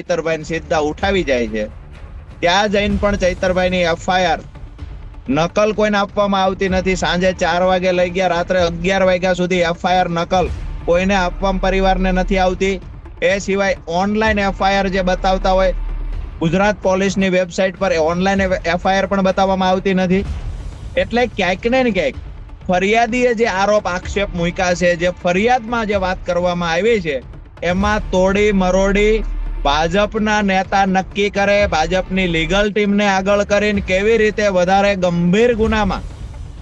ચૈતરભાઈ સીધા ઉઠાવી જાય છે. ત્યાં જઈને પણ ચૈતરભાઈની એફઆઈઆર નકલ કોઈને આપવામાં આવતી નથી. સાંજે ચાર વાગે લઈ ગયા, રાત્રે અગિયાર વાગ્યા સુધી એફઆઈઆર નકલ કોઈને આપવામાં પરિવારને નથી આવતી. એ સિવાય ઓનલાઈન એફઆઈઆર જે બતાવતા હોય, ગુજરાત પોલીસની વેબસાઇટ પર ઓનલાઈન એફઆઈઆર પણ બતાવવામાં આવતી નથી. એટલે ક્યાંક ને ક્યાંક ફરિયાદીએ જે આરોપ આક્ષેપ મૂક્યા છે, જે ફરિયાદમાં જે વાત કરવામાં આવી છે, એમાં તોડી, મરોડી ભાજપના નેતા નક્કી કરે ભાજપની લીગલ ટીમને આગળ કરીને કેવી રીતે વધારે ગંભીર ગુનામાં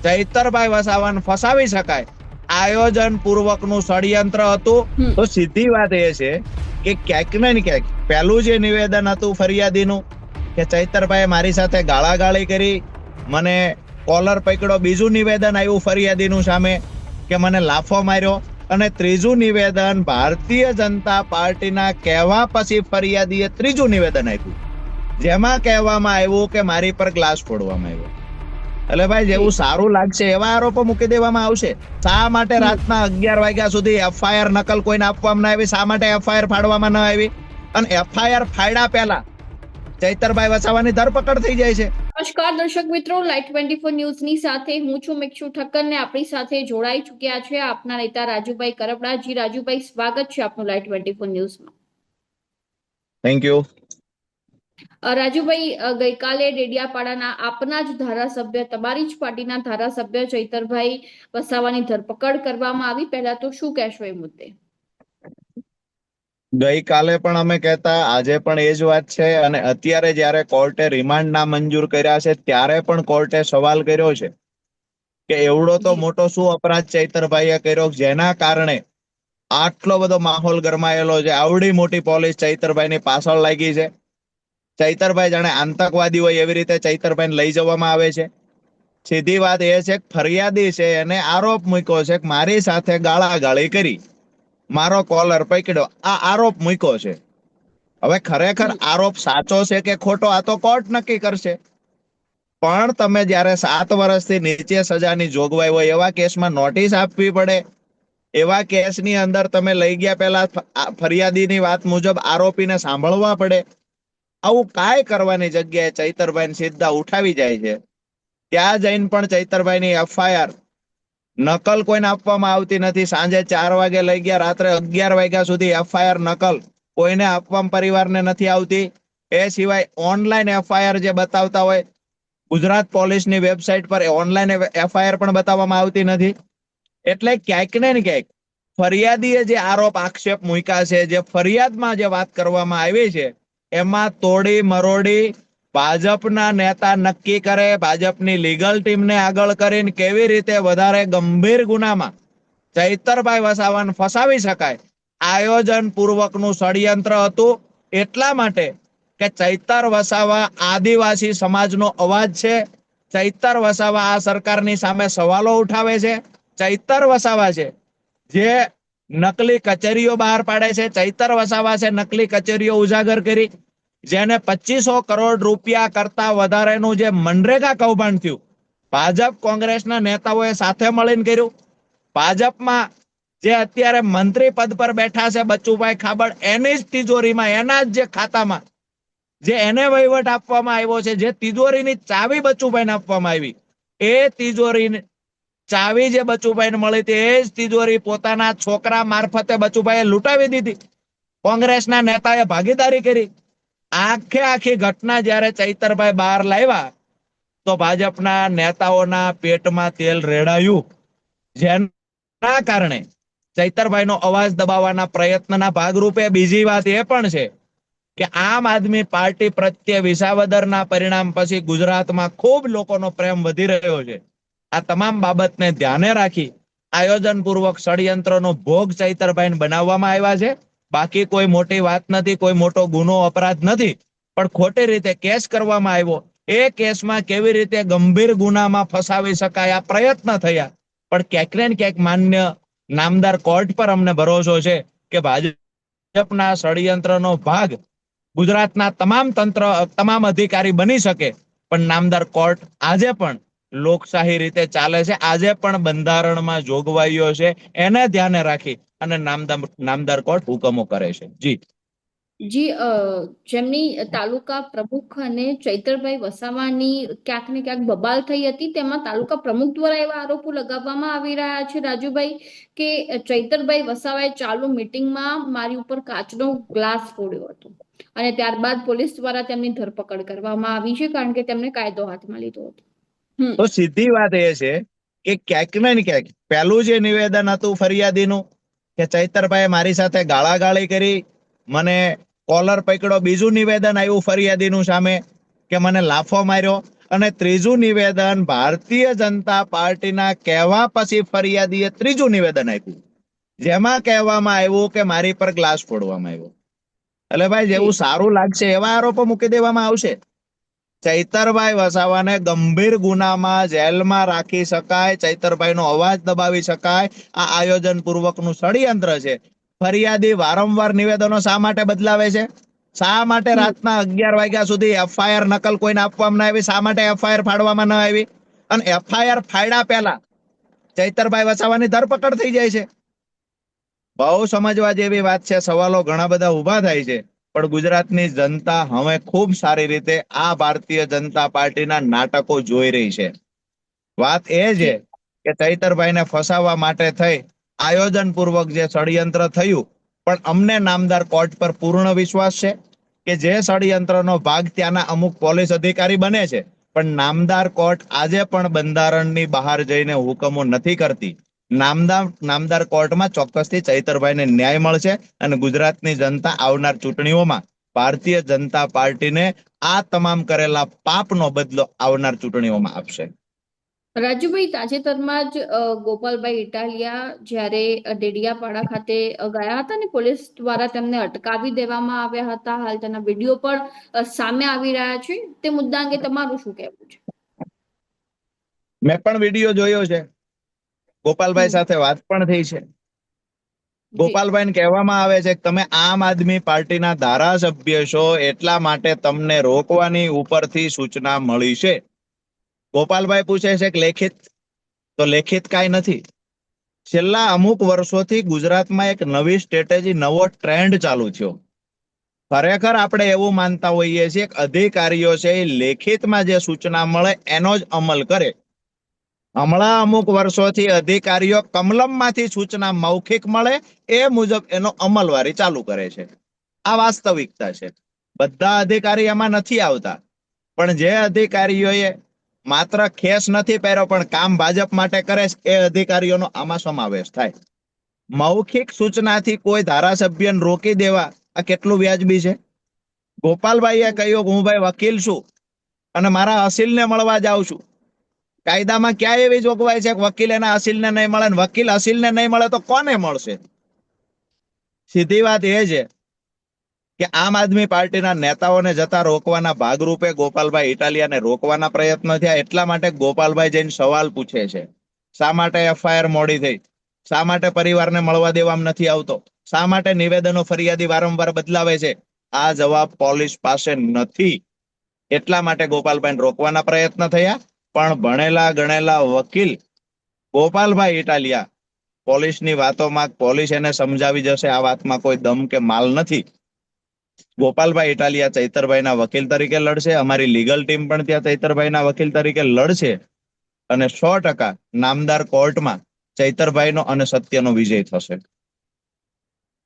ચૈતરભાઈ વસાવાને ફસાવી શકાય? આયોજન પૂર્વકનું ષડયંત્ર હતું. તો સીધી વાત એ છે કે ક્યાંક ને ક્યાંક પહેલું જે નિવેદન હતું ફરિયાદીનું કે ચૈતરભાઈ મારી સાથે ગાળાગાળી કરી મને કોલર પકડ્યો બીજું નિવેદન આવ્યું ફરિયાદીનું સામે કે મને લાફો માર્યો. અને ત્રીજું નિવેદન ભારતીય જનતા પાર્ટીના કહેવા પછી ફરિયાદીએ ત્રીજું નિવેદન આપ્યું. જેમાં કહેવામાં આવ્યું કે મારી પર ગ્લાસ ફોડવામાં આવ્યો. એટલે ભાઈ જેવું સારું લાગશે એવા આરોપો મૂકી દેવામાં આવશે. શા માટે રાતના અગિયાર વાગ્યા સુધી એફઆઈઆર નકલ કોઈને આપવામાં ના આવી? શા માટે એફઆઈઆર ફાડવામાં ન આવી? અને એફઆઈઆર ફાડ્યા પહેલા ચૈતરભાઈ વસાવાની ધરપકડ થઈ જાય છે. નમસ્કાર દર્શક મિત્રો. લાઈટ ટ્વેન્ટી ફોર ન્યૂઝની સાથે હું છું મિક્ષુ ઠક્કર ને આપણી સાથે જોડાઈ ચુક્યા છે આપના નેતા રાજુભાઈ કરપડા. જી રાજુભાઈ સ્વાગત છે આપનું લાઈટ ટ્વેન્ટી ફોર ન્યૂઝમાં થેન્ક યુ રાજુભાઈ ગઈકાલે ડેડિયાપાડાના આપના જ ધારાસભ્ય તમારી જ પાર્ટીના ધારાસભ્ય ચૈતરભાઈ વસાવાની ધરપકડ કરવામાં આવી. પહેલા તો શું કહેશો એ મુદ્દે? ગઈકાલે પણ અમે કહેતા આજે પણ એ જ વાત છે અને અત્યારે જ્યારે કોર્ટે રિમાન્ડ ના મંજૂર કર્યા છે ત્યારે પણ કોર્ટે સવાલ કર્યો છે કે એવડો તો મોટો શું અપરાધ ચૈતરભાઈએ કર્યો? જેના કારણે આટલો બધો માહોલ ગરમાયેલો છે આવડી મોટી પોલીસ ચૈતરભાઈની પાછળ લાગી છે. ચૈતરભાઈ જાણે આતંકવાદી હોય એવી રીતે ચૈતરભાઈને લઈ જવામાં આવે છે. સીધી વાત એ છે કે ફરિયાદી છે એને આરોપ મૂક્યો છે કે મારી સાથે ગાળાગાળી કરી. મારો કોલર પકડ્યો. આ આરોપ મૂક્યો છે. હવે ખરેખર આરોપ સાચો છે કે ખોટો, આ તો કોર્ટ નક્કી કરશે. પણ તમે જ્યારે સાત વર્ષથી નીચે સજાની જોગવાઈ હોય એવા કેસમાં નોટિસ આપવી પડે. એવા કેસની અંદર તમે લઈ ગયા પહેલા ફરિયાદીની વાત મુજબ આરોપીને સાંભળવા પડે. આવું કાંઈ કરવાની જગ્યાએ ચૈતરભાઈ સીધા ઉઠાવી જાય છે. ત્યાં જઈને પણ ચૈતરભાઈની એફઆઈઆર નકલ કોઈને આપવામાં આવતી નથી. સાંજે ચાર વાગે લઈ ગયા, રાત્રે અગિયાર વાગ્યા સુધી એફઆઈઆર નકલ કોઈને આપવામાં પરિવારને નથી આવતી. એ સિવાય ઓનલાઈન એફઆઈઆર જે બતાવતા હોય, ગુજરાત પોલીસની વેબસાઇટ પર ઓનલાઈન એફઆઈઆર પણ બતાવવામાં આવતી નથી. એટલે ક્યાંક ને ક્યાંક ફરિયાદીએ જે આરોપ આક્ષેપ મૂક્યા છે, જે ફરિયાદમાં જે વાત કરવામાં આવી છે, એમાં તોડી, મરોડી ભાજપના નેતા નક્કી કરે, ભાજપની લીગલ ટીમને આગળ કરીને કેવી રીતે વધારે ગંભીર ગુનામાં ચૈતરભાઈ વસાવાને ફસાવી શકાય? આયોજન પૂર્વકનું ષડયંત્ર હતું. એટલા માટે કે ચૈતર વસાવા આદિવાસી સમાજનો અવાજ છે. ચૈતર વસાવા આ સરકારની સામે સવાલો ઉઠાવે છે. ચૈતર વસાવા છે જે નકલી કચેરીઓ બહાર પાડે છે. ચૈતર વસાવા છે નકલી કચેરીઓ ઉજાગર કરી. જેને પચીસો કરોડ રૂપિયા કરતા વધારેનું જે મનરેગા કૌભાંડ થયું, ભાજપ કોંગ્રેસના નેતાઓએ સાથે મળીને કર્યું. ભાજપમાં જે અત્યારે મંત્રી પદ પર બેઠા છે બચુભાઈ ખાબડ, એની જ તિજોરીમાં, એના જ જે ખાતામાં, જે એને વહીવટ આપવામાં આવ્યો છે, જે તિજોરીની ચાવી બચુભાઈને આપવામાં આવી, એ તિજોરી ચાવી જે બચુભાઈને મળી હતી, એ જ તિજોરી પોતાના છોકરા મારફતે બચુભાઈએ લૂંટાવી દીધી. કોંગ્રેસના નેતાએ ભાગીદારી કરી. આખે આખી ઘટના જયારે ચૈતરભાઈ બહાર લાવ્યા, તો ભાજપના નેતાઓના પેટમાં તેલ રેડાયું. જેના કારણે ચૈતરભાઈનો અવાજ દબાવવાના પ્રયત્નના ભાગરૂપે બીજી વાત એ પણ છે કે આમ આદમી પાર્ટી પ્રત્યે વિસાવદરના પરિણામ પછી ગુજરાતમાં ખૂબ લોકોનો પ્રેમ વધી રહ્યો છે. આ તમામ બાબતને ધ્યાને રાખી આયોજન પૂર્વક ષડયંત્રનો ભોગ ચૈતરભાઈને બનાવવામાં આવ્યા છે. બાકી કોઈ મોટી વાત નથી, કોઈ મોટો ગુનો, અપરાધ નથી. પણ ખોટી રીતે કેસ કરવામાં આવ્યો, એ કેસમાં કેવી રીતે ગંભીર ગુનામાં ફસાવી શકાય, આ પ્રયત્ન થયા. પણ ક્યાંક ને ક્યાંક માન્ય નામદાર કોર્ટ પર અમને ભરોસો છે કે ભાજપના ષડયંત્રનો ભાગ ગુજરાતના તમામ તંત્ર, તમામ અધિકારી બની શકે. પણ નામદાર કોર્ટ આજે પણ લોકશાહી રીતે ચાલે છે. આજે પણ બંધારણમાં જોગવાઈઓ છે. એને ધ્યાને રાખી અને નામદાર નામદાર કોર્ટ હુકમો કરે છે. જી. જી જેમની તાલુકા પ્રમુખ અને ચૈતરભાઈ વસાવાની ક્યાંક ને ક્યાંક બબાલ થઈ હતી, તેમાં તાલુકા પ્રમુખ દ્વારા એવા આરોપો લગાવવામાં આવી રહ્યા છે. રાજુભાઈ, કે ચૈતરભાઈ વસાવાએ ચાલુ મિટિંગમાં મારી ઉપર કાચનો ગ્લાસ ફોડ્યો હતો અને ત્યારબાદ પોલીસ દ્વારા તેમની ધરપકડ કરવામાં આવી છે, કારણ કે તેમને કાયદો હાથમાં લીધો હતો. તો સીધી વાત એ છે કે ક્યાંક ને ક્યાંક પહેલું જે નિવેદન હતું ફરિયાદીનું કે ચૈતરભાઈ મારી સાથે ગાળાગાળી કરી મને કોલર પકડો બીજું નિવેદન આવ્યું ફરિયાદીનું સામે કે મને લાફો માર્યો અને ત્રીજું નિવેદન ભારતીય જનતા પાર્ટીના કહેવા પછી ફરિયાદીએ ત્રીજું નિવેદન આપ્યું. જેમાં કહેવામાં આવ્યું કે મારી પર ગ્લાસ ફોડવામાં આવ્યો. એટલે ભાઈ જેવું સારું લાગશે એવા આરોપો મૂકી દેવામાં આવશે. ચૈતરભાઈ વસાવાને ગંભીર ગુનામાં જેલમાં રાખી શકાય, ચૈતરભાઈનો અવાજ દબાવી શકાય. આ આયોજન પૂર્વકનું ષડયંત્ર છે. ફરિયાદી વારંવાર નિવેદનો શા માટે બદલાવે છે? શા માટે રાતના અગિયાર વાગ્યા સુધી એફઆઈઆર નકલ કોઈને આપવામાં ના આવી? શા માટે એફઆઈઆર ફાડવામાં ન આવી? અને એફઆઈઆર ફાડ્યા પહેલા ચૈતરભાઈ વસાવાની ધરપકડ થઈ જાય છે. બહુ સમજવા જેવી વાત છે. સવાલો ઘણા બધા ઊભા થાય છે. પણ ગુજરાતની જનતા હવે ખૂબ સારી રીતે આ ભારતીય જનતા પાર્ટીના નાટકો જોઈ રહી છે. વાત એ છે કે ચૈતરભાઈને ફસાવવા માટે થઈ આયોજન પૂર્વક જે ષડયંત્ર થયું, પણ અમને નામદાર કોર્ટ પર પૂર્ણ વિશ્વાસ છે કે જે ષડયંત્રનો ભાગ ત્યાંના અમુક પોલીસ અધિકારી બને છે. પણ નામદાર કોર્ટ આજે પણ બંધારણની બહાર જઈને હુકમો નથી કરતી. નામદાર નામદાર કોર્ટમાં ચોક્કસથી ચૈતરભાઈને ન્યાય મળશે અને ગુજરાતની જનતા આવનાર ચૂંટણીઓમાં ભારતીય જનતા પાર્ટીને આ તમામ કરેલા પાપનો બદલો આવનાર ચૂંટણીઓમાં આપશે. રાજુભાઈ તાજેતરમાં જ ગોપાલભાઈ ઇટાલિયા જ્યારે ડેડિયાપાડા ખાતે ગયા હતા ને પોલીસ દ્વારા તેમને અટકાવી દેવામાં આવ્યા હતા. હાલ તેના વીડિયો પણ સામે આવી રહ્યા છે. તે મુદ્દા અંગે તમારું શું કહેવું છે? મેં પણ વીડિયો જોયો છે. ગોપાલભાઈ સાથે વાત પણ થઈ છે. ગોપાલભાઈ કહેવામાં આવે છે કે તમે આમ આદમી પાર્ટીના ધારાસભ્ય છો એટલા માટે તમને રોકવાની ઉપરથી સૂચના મળી છે. ગોપાલભાઈ પૂછે છે કે લેખિત? તો લેખિત કાંઈ નથી. છેલ્લા અમુક વર્ષોથી ગુજરાતમાં એક નવી સ્ટ્રેટેજી નવો ટ્રેન્ડ ચાલુ થયો. ખરેખર આપણે એવું માનતા હોઈએ છીએ કે અધિકારીઓ છે એ લેખિતમાં જે સૂચના મળે એનો જ અમલ કરે. હમણાં અમુક વર્ષોથી અધિકારીઓ કમલમમાંથી સૂચના મૌખિક મળે એ મુજબ એનો અમલવારી ચાલુ કરે છે. આ વાસ્તવિકતા છે. બધા અધિકારી એમાં નથી આવતા. પણ જે અધિકારીઓએ માત્ર ખેસ નથી પહેર્યો, પણ કામ ભાજપ માટે કરે એ અધિકારીઓનો આમાં સમાવેશ થાય. મૌખિક સૂચનાથી કોઈ ધારાસભ્યને રોકી દેવા આ કેટલું વ્યાજબી છે? ગોપાલભાઈએ કહ્યું હું ભાઈ વકીલ છું અને મારા અસીલને મળવા જાઉં છું. કાયદામાં ક્યાં એવી જોગવાઈ છે કે વકીલ એના અસીલને નહીં મળે ને વકીલ અસીલને નહીં મળે તો કોને મળશે? સીધી વાત એ છે કે આમ આદમી પાર્ટીના નેતાઓને જતા રોકવાના ભાગરૂપે ગોપાલભાઈ ઇટાલિયાને રોકવાના પ્રયત્ન થયા. એટલા માટે ગોપાલભાઈ જઈને સવાલ પૂછે છે. શા માટે એફઆઈઆર મોડી થઈ? શા માટે પરિવારને મળવા દેવામાં નથી આવતો? શા માટે નિવેદનો ફરિયાદી વારંવાર બદલાવે છે? આ જવાબ પોલીસ પાસે નથી. એટલા માટે ગોપાલભાઈને રોકવાના પ્રયત્ન થયા. પણ ભણેલા ગણેલા વકીલ ગોપાલભાઈ ઇટાલિયા, પોલીસની વાતોમાં પોલીસ એને સમજાવી જશે. આ વાતમાં કોઈ દમ કે માલ નથી. ગોપાલભાઈ ઇટાલિયા ચૈતરભાઈના વકીલ તરીકે લડશે. અમારી લીગલ ટીમ પણ ત્યાં ચૈતરભાઈના વકીલ તરીકે લડશે. અને સો ટકા નામદાર કોર્ટમાં ચૈતરભાઈનો અને સત્યનો વિજય થશે.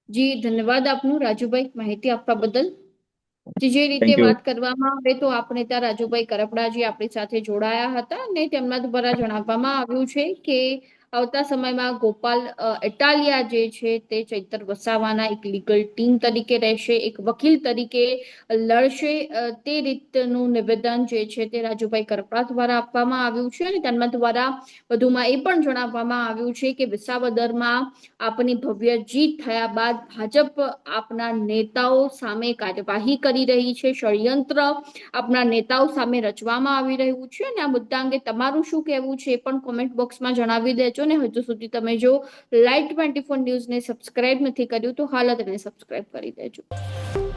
જી, ધન્યવાદ આપનું. રાજુભાઈ, માહિતી આપવા બદલ. જી, રીતે. વાત કરવામાં આવે તો આપણે ત્યાં રાજુભાઈ કરપડાજી આપણી સાથે જોડાયા હતા અને તેમના દ્વારા જણાવવામાં આવ્યું છે કે આવતા સમયમાં ગોપાલ અ, ઇટાલિયા જે છે તે ચૈતર વસાવાના એક લીગલ ટીમ તરીકે રહેશે એક વકીલ તરીકે લડશે. તે રીતનું નિવેદન જે છે તે રાજુભાઈ કરપડા દ્વારા આપવામાં આવ્યું છે અને તેમના દ્વારા વધુમાં એ પણ જણાવવામાં આવ્યું છે કે વિસાવદરમાં આપની ભવ્ય જીત થયા બાદ ભાજપ આપના નેતાઓ સામે કાર્યવાહી કરી રહી છે ષડયંત્ર આપના નેતાઓ સામે રચવામાં આવી રહ્યું છે અને આ મુદ્દા અંગે તમારું શું કહેવું છે એ પણ કોમેન્ટ બોક્સમાં જણાવી દેજો. ને હજુ સુધી તમે જો લાઈવ ટ્વેન્ટી ફોર ન્યૂઝને સબસ્ક્રાઇબ નથી કર્યું, તો હાલ એને સબસ્ક્રાઇબ કરી દેજો.